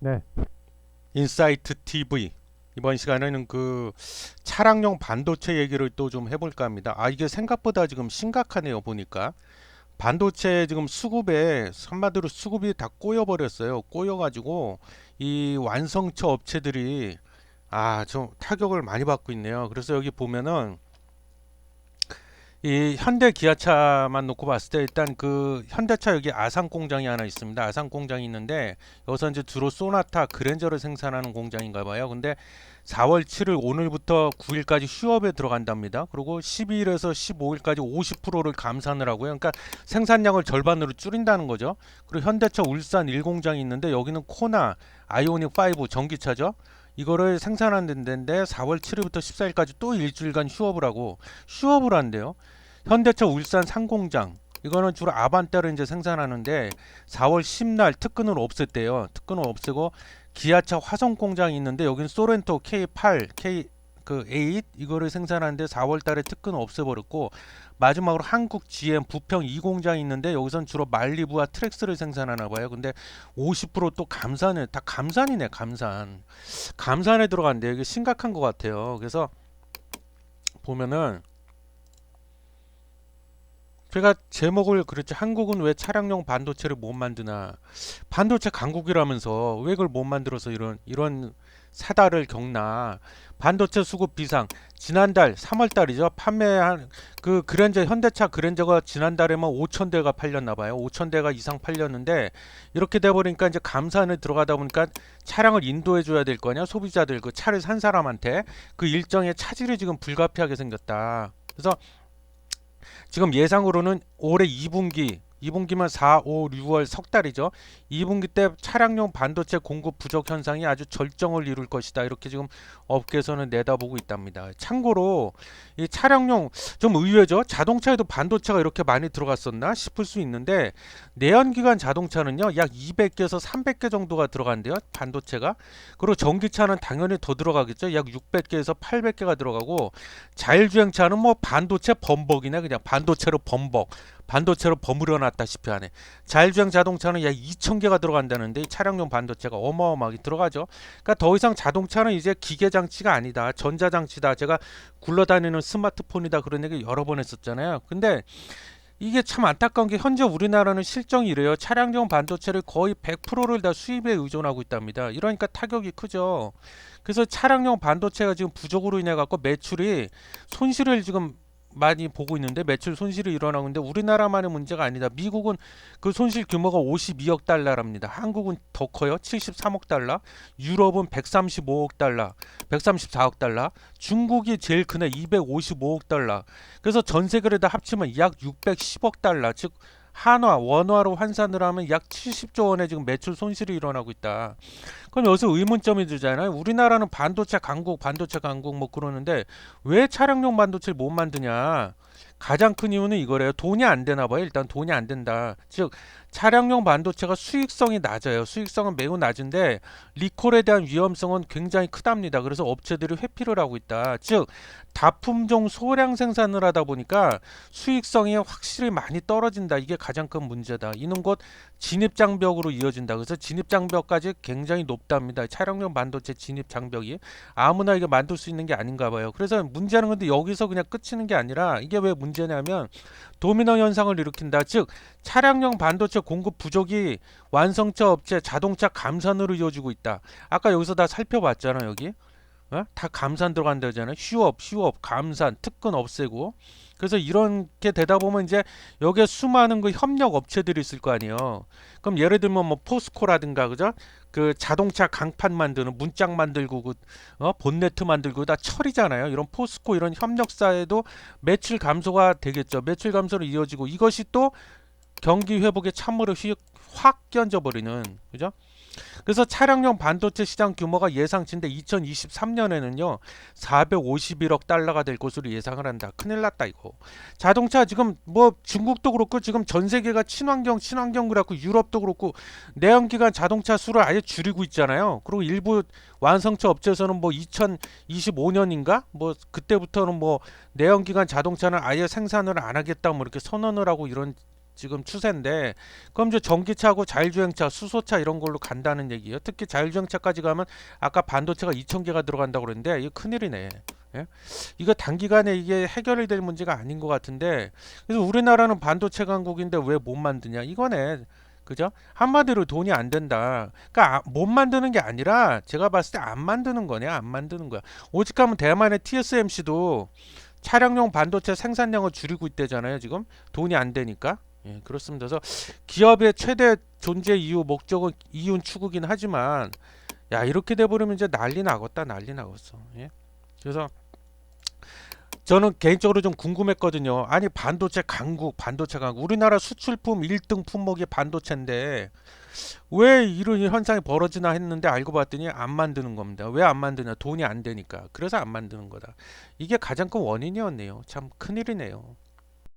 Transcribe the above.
네. 인사이트 TV 이번 시간에는 그 차량용 반도체 얘기를 또 좀 해볼까 합니다. 아 이게 생각보다 지금 심각하네요 보니까 반도체 지금 수급에 한마디로 수급이 다 꼬여 버렸어요. 꼬여 가지고 이 완성차 업체들이 아 좀 타격을 많이 받고 있네요. 그래서 여기 보면은 이 현대 기아차만 놓고 봤을 때 일단 그 현대차 여기 아산 공장이 하나 있습니다. 아산 공장이 있는데 여기서 이제 주로 소나타 그랜저를 생산하는 공장인가 봐요. 근데 4월 7일 오늘부터 9일까지 휴업에 들어간답니다. 그리고 12일에서 15일까지 50%를 감산을 하고요. 그러니까 생산량을 절반으로 줄인다는 거죠. 그리고 현대차 울산 1공장이 있는데 여기는 코나 아이오닉 5 전기차죠. 이거를 생산하는 데인데 4월 7일부터 14일까지 또 일주일간 휴업을 하고 휴업을 한대요. 현대차 울산 상공장 이거는 주로 아반떼를 이제 생산하는데 4월 10날 특근을 없앴대요. 특근을 없애고 기아차 화성 공장이 있는데 여기는 소렌토 K8, K 그 8 이거를 생산하는데 4월 달에 특근을 없애버렸고 마지막으로 한국 GM 부평 2 공장이 있는데 여기선 주로 말리부와 트랙스를 생산하나 봐요. 근데 50%또 감산을 다 감산이네 감산. 감산에 들어간대. 이게 심각한 것 같아요. 그래서 보면은 제가 제목을 그랬죠. 한국은 왜 차량용 반도체를 못 만드나? 반도체 강국이라면서 왜 그걸 못 만들어서 이런 이런 사달을 겪나? 반도체 수급 비상. 지난달 3월 달이죠. 판매한 그 그랜저 현대차 그랜저가 지난달에만 5천 대가 팔렸나 봐요. 5천 대가 이상 팔렸는데 이렇게 돼 버리니까 이제 감산에 들어가다 보니까 차량을 인도해 줘야 될 거냐? 소비자들 그 차를 산 사람한테 그 일정의 차질이 지금 불가피하게 생겼다. 그래서 지금 예상으로는 올해 2분기 2분기면 4, 5, 6월 석 달이죠. 2분기 때 차량용 반도체 공급 부족 현상이 아주 절정을 이룰 것이다. 이렇게 지금 업계에서는 내다보고 있답니다. 참고로 이 차량용 좀 의외죠. 자동차에도 반도체가 이렇게 많이 들어갔었나 싶을 수 있는데 내연기관 자동차는요. 약 200개에서 300개 정도가 들어간대요. 반도체가. 그리고 전기차는 당연히 더 들어가겠죠. 약 600개에서 800개가 들어가고 자율주행차는 뭐 반도체 범벅이네. 그냥 반도체로 범벅. 반도체로 버무려 놨다시피 하네. 자율주행 자동차는 약 2,000개가 들어간다는데 이 차량용 반도체가 어마어마하게 들어가죠. 그러니까 더 이상 자동차는 이제 기계 장치가 아니다. 전자 장치다. 제가 굴러다니는 스마트폰이다 그런 얘기 여러 번 했었잖아요. 근데 이게 참 안타까운 게 현재 우리나라는 실정이 이래요. 차량용 반도체를 거의 100%를 다 수입에 의존하고 있답니다. 이러니까 타격이 크죠. 그래서 차량용 반도체가 지금 부족으로 인해 갖고 매출이 손실을 지금 많이 보고 있는데 매출 손실이 일어나고 있는데 우리나라만의 문제가 아니다. 미국은 그 손실 규모가 52억 달러랍니다. 한국은 더 커요. 73억 달러. 유럽은 135억 달러. 134억 달러. 중국이 제일 크네. 255억 달러. 그래서 전 세계를 다 합치면 약 610억 달러. 즉 한화, 원화로 환산을 하면 약 70조 원의 지금 매출 손실이 일어나고 있다. 그럼 여기서 의문점이 들잖아요. 우리나라는 반도체 강국, 반도체 강국 뭐 그러는데 왜 차량용 반도체를 못 만드냐? 가장 큰 이유는 이거래요. 돈이 안 되나 봐요. 일단 돈이 안 된다. 즉 차량용 반도체가 수익성이 낮아요. 수익성은 매우 낮은데 리콜에 대한 위험성은 굉장히 크답니다. 그래서 업체들이 회피를 하고 있다. 즉 다품종 소량 생산을 하다 보니까 수익성이 확실히 많이 떨어진다. 이게 가장 큰 문제다. 이는 곧 진입 장벽으로 이어진다. 그래서 진입 장벽까지 굉장히 높답니다. 차량용 반도체 진입 장벽이 아무나 이게 만들 수 있는 게 아닌가 봐요. 그래서 문제는 근데 여기서 그냥 끝이는 게 아니라 이게 왜 문제냐면 도미노 현상을 일으킨다. 즉 차량용 반도체 공급 부족이 완성차 업체 자동차 감산으로 이어지고 있다. 아까 여기서 다 살펴봤잖아 여기. 어? 다 감산 들어간다잖아요. 휴업, 휴업, 감산, 특근 없애고. 그래서 이렇게 되다 보면 이제 여기에 수많은 그 협력 업체들이 있을 거 아니에요. 그럼 예를 들면 뭐 포스코라든가 그죠? 그 자동차 강판 만드는 문짝 만들고 그 어? 본네트 만들고 다 철이잖아요. 이런 포스코 이런 협력사에도 매출 감소가 되겠죠. 매출 감소로 이어지고 이것이 또 경기 회복에 찬물을 휘- 확 끼얹어 버리는 그죠? 그래서 차량용 반도체 시장 규모가 예상치인데 2023년에는요 451억 달러가 될 것으로 예상을 한다. 큰일 났다 이거. 자동차 지금 뭐 중국도 그렇고 지금 전 세계가 친환경 친환경 그래갖고 유럽도 그렇고 내연기관 자동차 수를 아예 줄이고 있잖아요. 그리고 일부 완성차 업체에서는 뭐 2025년인가 뭐 그때부터는 뭐 내연기관 자동차는 아예 생산을 안 하겠다 뭐 이렇게 선언을 하고 이런 지금 추세인데 그럼 이제 전기차하고 자율주행차, 수소차 이런 걸로 간다는 얘기예요. 특히 자율주행차까지 가면 아까 반도체가 2,000개가 들어간다고 그랬는데 이거 큰일이네. 예? 이거 단기간에 이게 해결이 될 문제가 아닌 것 같은데 그래서 우리나라는 반도체 강국인데 왜 못 만드냐 이거네. 그죠? 한마디로 돈이 안 된다. 그러니까 아- 못 만드는 게 아니라 제가 봤을 때 안 만드는 거네. 안 만드는 거야. 오직하면 대만의 TSMC도 차량용 반도체 생산량을 줄이고 있대잖아요. 지금 돈이 안 되니까. 예, 그렇습니다. 그래서 기업의 최대 존재 이유 목적은 이윤 추구긴 하지만 야 이렇게 돼버리면 이제 난리 나겠다. 난리 나겠어. 예? 그래서 저는 개인적으로 좀 궁금했거든요. 아니 반도체 강국, 반도체 강국. 우리나라 수출품 1등 품목이 반도체인데 왜 이런 현상이 벌어지나 했는데 알고 봤더니 안 만드는 겁니다. 왜 안 만드냐? 돈이 안 되니까. 그래서 안 만드는 거다. 이게 가장 큰 원인이었네요. 참 큰일이네요.